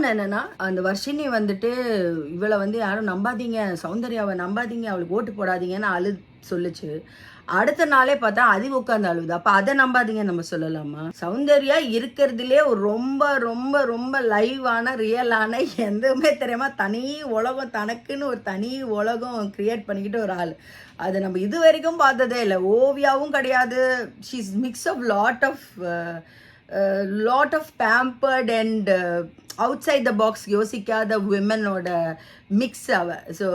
இன்னொன்று என்னன்னா அந்த வர்ஷினி வந்துட்டு இவளை வந்து யாரும் நம்பாதீங்க சௌந்தர்யாவை நம்பாதீங்க அவளுக்கு ஓட்டு போடாதீங்கன்னு அழு சொல்லுச்சு. அடுத்த நாளே பார்த்தா அது உட்காந்து அழுகுது அப்போ அதை நம்பாதீங்க நம்ம சொல்லலாமா? சௌந்தர்யா இருக்கிறதுலே ஒரு ரொம்ப ரொம்ப ரொம்ப லைவான ரியலான எதுவுமே தெரியாம தனி உலகம் தனக்குன்னு ஒரு தனி உலகம் கிரியேட் பண்ணிக்கிட்டு ஒரு ஆள். அது நம்ம இது வரைக்கும் பார்த்ததே இல்லை. ஓவியாவும் கிடையாது. She's mix of lot of lot of pampered and outside the box யோசிக்காத விமனோட மிக்ஸ் அவ. ஸோ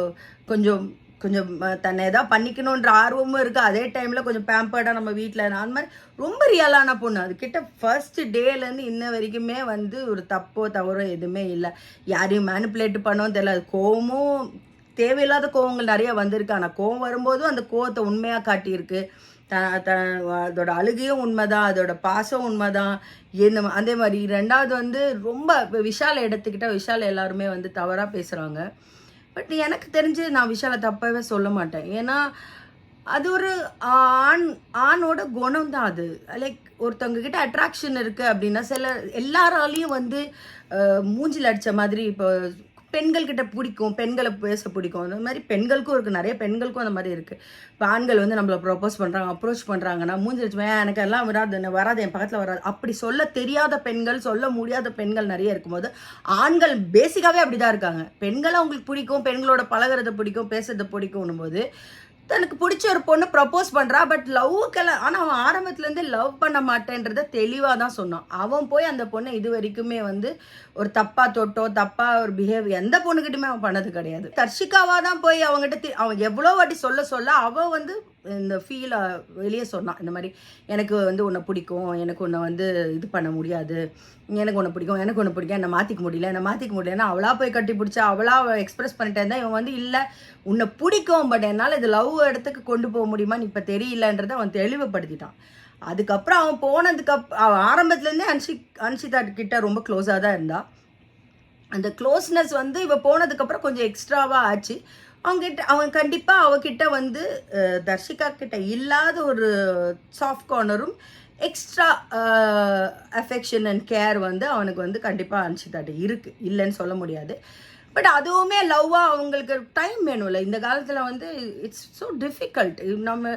கொஞ்சம் கொஞ்சம் தன்னை ஏதாவது பண்ணிக்கணுன்ற ஆர்வமும் இருக்குது அதே டைமில் கொஞ்சம் பேம்பர்டாக நம்ம வீட்டில் அந்த மாதிரி ரொம்ப ரியலான பொண்ணு. அதுக்கிட்ட ஃபர்ஸ்ட் டேலேருந்து இன்ன வரைக்குமே வந்து ஒரு தப்போ தவறோ எதுவுமே இல்லை. யாரையும் மேனிப்புலேட் பண்ணவும் தெரியல. அது கோவமும் தேவையில்லாத கோவங்கள் நிறைய வந்திருக்கு. ஆனால் கோவம் வரும்போதும் அந்த கோவத்தை உண்மையாக காட்டியிருக்கு. த த அதோட அழுகையும் உண்மைதான் அதோட பாசம் உண்மைதான். என்ன அதே மாதிரி ரெண்டாவது வந்து ரொம்ப இப்போ விஷாலை எடுத்துக்கிட்டா விஷால் எல்லாருமே வந்து தவறாக பேசுகிறாங்க பட் எனக்கு தெரிஞ்சு நான் விஷாலை தப்பாகவே சொல்ல மாட்டேன். ஏன்னா அது ஒரு ஆண் ஆணோட குணம் தான் அது. லைக் ஒருத்தவங்க கிட்ட அட்ராக்ஷன் இருக்குது அப்படின்னா சில எல்லாராலையும் வந்து மூஞ்சில் அடித்த மாதிரி இப்போ பெண்கள்கிட்ட பிடிக்கும் பெண்களை பேச பிடிக்கும். அந்த மாதிரி பெண்களுக்கும் இருக்குது நிறைய பெண்களுக்கும் அந்த மாதிரி இருக்குது இப்போ ஆண்கள் வந்து நம்மளை ப்ரொப்போஸ் பண்ணுறாங்க அப்ரோச் பண்ணுறாங்கன்னா மூஞ்சி வச்சு எனக்கு எல்லாம் வராது என்ன வராது என் பக்கத்தில் வராது. அப்படி சொல்ல தெரியாத பெண்கள் சொல்ல முடியாத பெண்கள் நிறைய இருக்கும்போது ஆண்கள் பேசிக்காகவே அப்படி தான் இருக்காங்க. பெண்களை அவங்களுக்கு பிடிக்கும் பெண்களோட பழகுறத பிடிக்கும் பேசுறத பிடிக்கும்னும் போது தனக்கு பிடிச்ச ஒரு பொண்ணு ப்ரப்போஸ் பண்ணுறா பட் லவ்வுக்கெல்லாம் ஆனால் அவன் ஆரம்பத்துலேருந்து லவ் பண்ண மாட்டேன்றத தெளிவாக தான் சொன்னான். அவன் போய் அந்த பொண்ணை இது வரைக்குமே வந்து ஒரு தப்பாக தொட்டோ தப்பாக ஒரு பிஹேவ் எந்த பொண்ணுக்கிட்டுமே அவன் பண்ணது கிடையாது. தர்ஷிகாவாக தான் போய் அவங்ககிட்ட அவன் எவ்வளோ வாட்டி சொல்ல சொல்ல அவன் வந்து இந்த ஃபீலை வெளியே சொன்னான். இந்த மாதிரி எனக்கு வந்து உன்னை பிடிக்கும் எனக்கு உன்னை வந்து இது பண்ண முடியாது எனக்கு உன்னை பிடிக்கும் எனக்கு ஒன்று பிடிக்கும் என்னை மாற்றிக்க முடியல என்னை மாற்றிக்க முடியலன்னா அவளா போய் கட்டி பிடிச்சா அவளா எக்ஸ்பிரஸ் பண்ணிட்டே இருந்தா இவன் வந்து இல்லை உன்னை பிடிக்கும் பட் என்னால் இது லவ் இடத்துக்கு கொண்டு போக முடியுமான்னு இப்போ தெரியலன்றதை அவன் தெளிவுபடுத்திட்டான். அதுக்கப்புறம் அவன் போனதுக்கு அப் அவன் ஆரம்பத்துலேருந்தே அன்ஷி அன்ஷிதா கிட்ட ரொம்ப க்ளோஸாக தான் இருந்தா. அந்த க்ளோஸ்னஸ் வந்து இவ போனதுக்கப்புறம் கொஞ்சம் எக்ஸ்ட்ராவாக ஆச்சு. அவங்ககிட்ட அவன் கண்டிப்பாக அவகிட்ட வந்து தர்ஷிகா கிட்ட இல்லாத ஒரு சாஃப்ட் கார்னரும் எக்ஸ்ட்ரா அஃபெக்ஷன் அண்ட் கேர் வந்து அவனுக்கு வந்து கண்டிப்பாக அனுப்பிச்சிட்டாட்டு இருக்குது இல்லைன்னு சொல்ல முடியாது. பட் அதுவுமே லவ்வாக அவங்களுக்கு டைம் வேணும்ல. இந்த காலத்தில் வந்து இட்ஸ் ஸோ டிஃபிகல்ட் நம்ம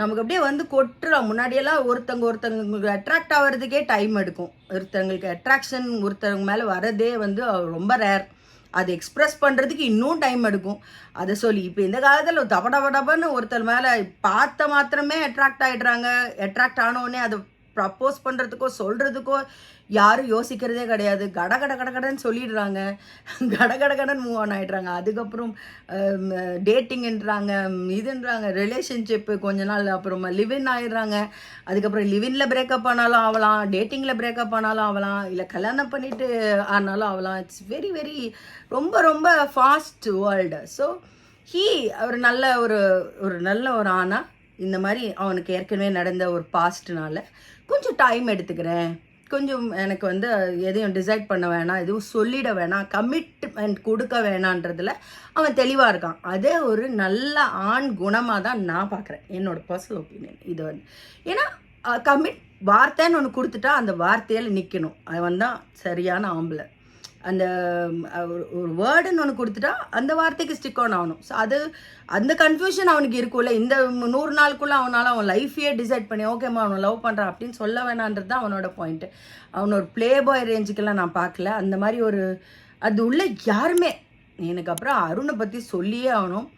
நமக்கு அப்படியே வந்து கொட்டுறோம். முன்னாடியெல்லாம் ஒருத்தங்க ஒருத்தங்களுக்கு அட்ராக்ட் ஆகிறதுக்கே டைம் எடுக்கும். ஒருத்தங்களுக்கு அட்ராக்ஷன் ஒருத்தவங்க மேலே வரதே வந்து ரொம்ப ரேர் அதை எக்ஸ்ப்ரெஸ் பண்ணுறதுக்கு இன்னும் டைம் எடுக்கும். அதை சொல்லி இப்போ இந்த காலத்தில் தப டப டபன்னு ஒருத்தர் மேலே பார்த்த மாத்திரமே அட்ராக்ட் ஆகிடுறாங்க அட்ராக்ட் ஆனோடனே அதை ப்ரப்போஸ் பண்ணுறதுக்கோ சொல்கிறதுக்கோ யாரும் யோசிக்கிறதே கிடையாது. கட கட கட கடன்னு சொல்லிடுறாங்க. கட கட கடன் மூவ் ஆன் ஆகிடுறாங்க அதுக்கப்புறம் டேட்டிங்ன்றாங்க இதுன்றாங்க. ரிலேஷன்ஷிப்பு கொஞ்ச நாள் அப்புறம் லிவின் ஆயிடுறாங்க. அதுக்கப்புறம் லிவினில் பிரேக்கப் ஆனாலும் ஆகலாம் டேட்டிங்கில் பிரேக்கப் ஆனாலும் ஆகலாம் இல்லை கல்யாணம் பண்ணிட்டு ஆனாலும் ஆகலாம் இட்ஸ் வெரி வெரி ரொம்ப ரொம்ப ஃபாஸ்ட் வேர்ல்டு ஸோ ஹீ ஒரு நல்ல ஒரு ஒரு நல்ல ஒரு ஆணா இந்த மாதிரி அவனுக்கு ஏற்கனவே நடந்த ஒரு பாஸ்ட்னால கொஞ்சம் டைம் எடுத்துக்கிறேன். கொஞ்சம் எனக்கு வந்து எதையும் டிசைட் பண்ண வேணாம் எதுவும் சொல்லிட வேணாம் கமிட்மெண்ட் கொடுக்க வேணான்றதில் அவன் தெளிவாக இருக்கான். அதே ஒரு நல்ல ஆண் குணமாக தான் நான் பார்க்குறேன். என்னோடய பர்சனல் ஒப்பீனியன் இது வந்து ஏன்னா கமிட் வார்த்தைன்னு ஒன்று கொடுத்துட்டா அந்த வார்த்தையில் நிற்கணும் அவன் தான் சரியான ஆம்பளை. அந்த ஒரு வேர்டுன்னு ஒன்று கொடுத்துட்டா அந்த வார்த்தைக்கு ஸ்டிக் ஆன் ஆகணும். ஸோ அது அந்த கன்ஃபியூஷன் அவனுக்கு இருக்கும்ல. இந்த நூறு நாளுக்குள்ளே அவனால் அவன் லைஃபையே டிசைட் பண்ணி ஓகேம்மா அவனை லவ் பண்ணுறான் அப்படின்னு சொல்ல வேணான்றது தான் அவனோட பாயிண்ட்டு அவன் ஒரு ப்ளே பாய் ரேஞ்சுக்கெல்லாம் நான் பார்க்கல. அந்த மாதிரி ஒரு அது உள்ள யாருமே எனக்கு அப்புறம் அருணை பற்றி சொல்லியே ஆகணும்.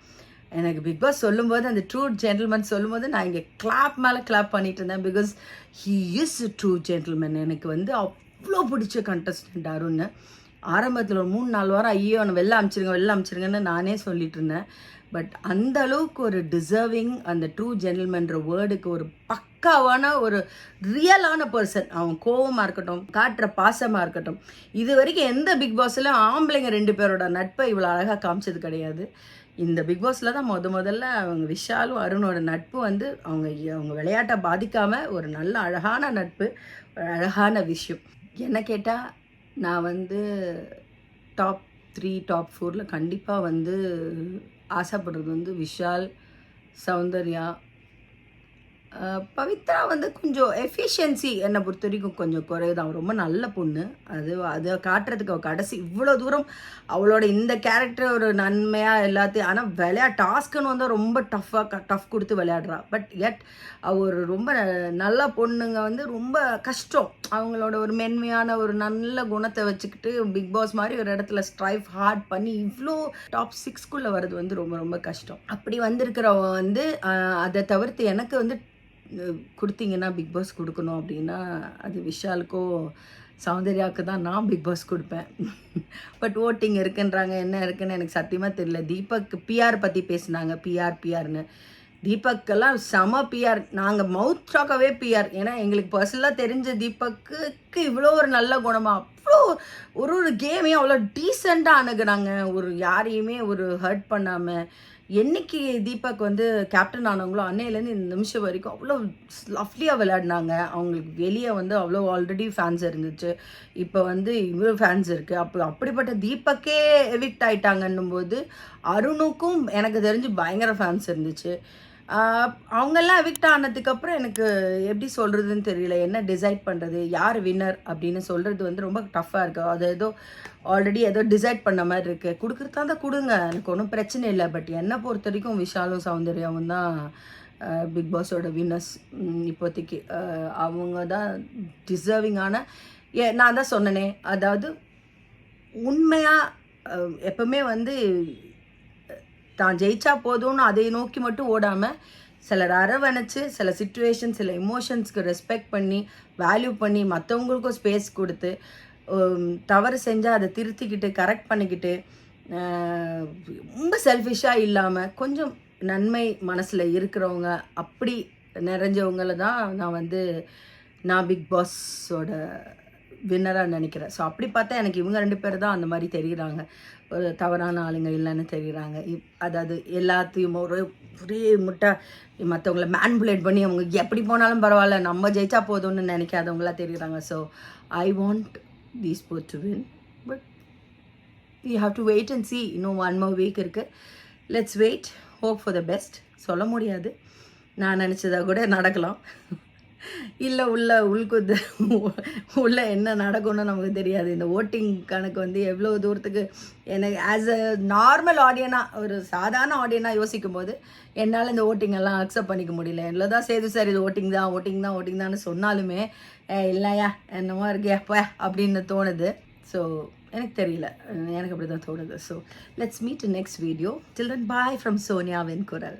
எனக்கு பிக் பாஸ் சொல்லும்போது அந்த ட்ரூ ஜென்டில்மேன் சொல்லும்போது நான் இங்கே கிளாப் மேலே கிளாப் பண்ணிட்டு இருந்தேன். Because he is true gentleman எனக்கு வந்து அவ்வளோ பிடிச்ச கண்டஸ்டன்ட் அருண். ஆரம்பத்தில் ஒரு மூணு நாலு வாரம் ஐயோ அவனை வெளில அமிச்சிருங்க வெளில அமிச்சிருங்கன்னு நானே சொல்லிட்டு இருந்தேன் பட் அந்த அளவுக்கு ஒரு டிசர்விங் அந்த ட்ரூ ஜென்டில்மென்ற வேர்டுக்கு ஒரு பக்காவான ஒரு ரியலான பர்சன் அவன் கோவமாக இருக்கட்டும் காட்டுற பாசமாக இருக்கட்டும். இது வரைக்கும் எந்த பிக் பாஸில் ஆம்பளைங்க ரெண்டு பேரோட நட்பை இவ்வளோ அழகாக காமிச்சது கிடையாது. இந்த பிக் பாஸில் தான் முத முதல்ல அவங்க விஷாலும் அருணோட நட்பு வந்து அவங்க அவங்க விளையாட்டை பாதிக்காமல் ஒரு நல்ல அழகான நட்பு ஒரு அழகான விஷயம். என்ன கேட்டால் நான் வந்து டாப் த்ரீ டாப் ஃபோரில் கண்டிப்பாக வந்து ஆசைப்படுறது வந்து விஷால் சௌந்தர்யா பவித்ரா வந்து கொஞ்சம் எஃபிஷியன்சி என்னை பொறுத்த வரைக்கும் கொஞ்சம் குறைவு தான். ரொம்ப நல்ல பொண்ணு. அது அதை காட்டுறதுக்கு அவள் கடைசி இவ்வளோ தூரம் அவளோட இந்த கேரக்டர் ஒரு நன்மையாக எல்லாத்தையும் ஆனால் விளையா டாஸ்க்குன்னு வந்து ரொம்ப டஃப்பாக டஃப் கொடுத்து விளையாடுறா. பட் எட் அவள் ஒரு ரொம்ப நல்ல பொண்ணுங்க வந்து ரொம்ப கஷ்டம். அவங்களோட ஒரு மென்மையான ஒரு நல்ல குணத்தை வச்சுக்கிட்டு பிக் பாஸ் மாதிரி ஒரு இடத்துல ஸ்ட்ரைவ் ஹார்ட் பண்ணி இவ்வளோ டாப் சிக்ஸ்க்குள்ளே வர்றது வந்து ரொம்ப ரொம்ப கஷ்டம். அப்படி வந்திருக்கிறவ வந்து அதை தவிர்த்து எனக்கு வந்து கொடுத்தீங்கன்னா பிக் பாஸ் கொடுக்கணும் அப்படின்னா அது விஷாலுக்கோ சௌந்தர்யாவுக்கு தான் நான் பிக் பாஸ் கொடுப்பேன். பட் ஓட்டிங் இருக்குன்றாங்க என்ன இருக்குன்னு எனக்கு சத்தியமாக தெரியல. தீபக் பிஆர் பற்றி பேசுனாங்க. பிஆர் பிஆர்னு தீபக்கெல்லாம் செம பிஆர் நாங்கள் மவுத் ஷாக்காகவே பிஆர் ஏன்னா எங்களுக்கு பர்சனலாக தெரிஞ்ச தீபக்கு இவ்வளோ ஒரு நல்ல குணமாக அவ்வளோ ஒரு ஒரு கேமையும் அவ்வளோ டீசெண்டாக அணுகுனாங்க. ஒரு யாரையுமே ஒரு ஹர்ட் பண்ணாமல் என்னைக்கு தீபக் வந்து கேப்டன் ஆனவங்களோ அன்னையிலேருந்து இந்த நிமிஷம் வரைக்கும் அவ்வளோ லவ்லியாக விளையாடினாங்க. அவங்களுக்கு வெளியே வந்து அவ்வளோ ஆல்ரெடி ஃபேன்ஸ் இருந்துச்சு. இப்போ வந்து இவ்வளோ ஃபேன்ஸ் இருக்குது அப்போ அப்படிப்பட்ட தீபக்கே எவிக்ட் ஆயிட்டாங்கன்னும் போது அருணுக்கும் எனக்கு தெரிஞ்சு பயங்கர ஃபேன்ஸ் இருந்துச்சு. அவங்கெல்லாம் எவிக்ட் ஆனதுக்கப்புறம் எனக்கு எப்படி சொல்கிறதுன்னு தெரியல. என்ன டிசைட் பண்ணுறது யார் வின்னர் அப்படின்னு சொல்கிறது வந்து ரொம்ப டஃப்பாக இருக்குது அது ஏதோ ஆல்ரெடி ஏதோ டிசைட் பண்ண மாதிரி இருக்குது கொடுக்குறதா தான் கொடுங்க. எனக்கு ஒன்றும் பிரச்சனை இல்லை. பட் என்னை பொறுத்த வரைக்கும் விஷாலும் சௌந்தர்யாவும் தான் பிக் பாஸோட வின்னர்ஸ் இப்போதைக்கு. அவங்க தான் டிசர்விங்கான ஏ நான் தான் சொன்னனே. அதாவது உண்மையாக எப்பவுமே வந்து தான் ஜெயிச்சா போதும்னு அதை நோக்கி மட்டும் ஓடாமல் சிலர் அரவணைச்சு சில சுச்சுவேஷன் சில இமோஷன்ஸ்க்கு ரெஸ்பெக்ட் பண்ணி வேல்யூ பண்ணி மற்றவங்களுக்கும் ஸ்பேஸ் கொடுத்து தவறு செஞ்சால் அதை திருத்திக்கிட்டு கரெக்ட் பண்ணிக்கிட்டு ரொம்ப செல்ஃபிஷாக இல்லாமல் கொஞ்சம் நன்மை மனசில் இருக்கிறவங்க அப்படி நிறைஞ்சவங்கள தான் நான் வந்து நான் பிக் பாஸோட வின்னராக நினைக்கிறேன். ஸோ அப்படி பார்த்தா எனக்கு இவங்க ரெண்டு பேர் தான் அந்த மாதிரி தெரிகிறாங்க ஒரு தவறான ஆளுங்க இல்லைன்னு தெரிகிறாங்க இப் அதாவது எல்லாத்தையும் ஒரு ஒரே முட்டை மற்றவங்கள மேன்புலேட் பண்ணி அவங்க எப்படி போனாலும் பரவாயில்ல நம்ம ஜெயிச்சா போதும்னு நினைக்காதவங்களா தெரிகிறாங்க so I want these four to win but you have to wait and see இன்னும் ஒன் மோர் வீக் இருக்குது let's wait hope for the best சொல்ல முடியாது. நான் நினச்சதா கூட நடக்கலாம். இல்லை உள்ள உள்குத்து உள்ள என்ன நடக்கும்னு நமக்கு தெரியாது. இந்த ஓட்டிங் கணக்கு வந்து எவ்வளோ தூரத்துக்கு எனக்கு ஆஸ் அ நார்மல் ஆடியனாக ஒரு சாதாரண ஆடியனாக யோசிக்கும் போது என்னால் இந்த ஓட்டிங் எல்லாம் அக்செப்ட் பண்ணிக்க முடியல. எவ்வளோ தான் சேது சார் இது ஓட்டிங் தான் ஓட்டிங் தான் ஓட்டிங் தான்னு சொன்னாலுமே "ஏ, இல்லையா என்னமோ இருக்கே போ அப்படின்னு தோணுது. ஸோ எனக்கு தெரியல. எனக்கு அப்படி தான் தோணுது so let's meet next video children bye from Sonia குரல்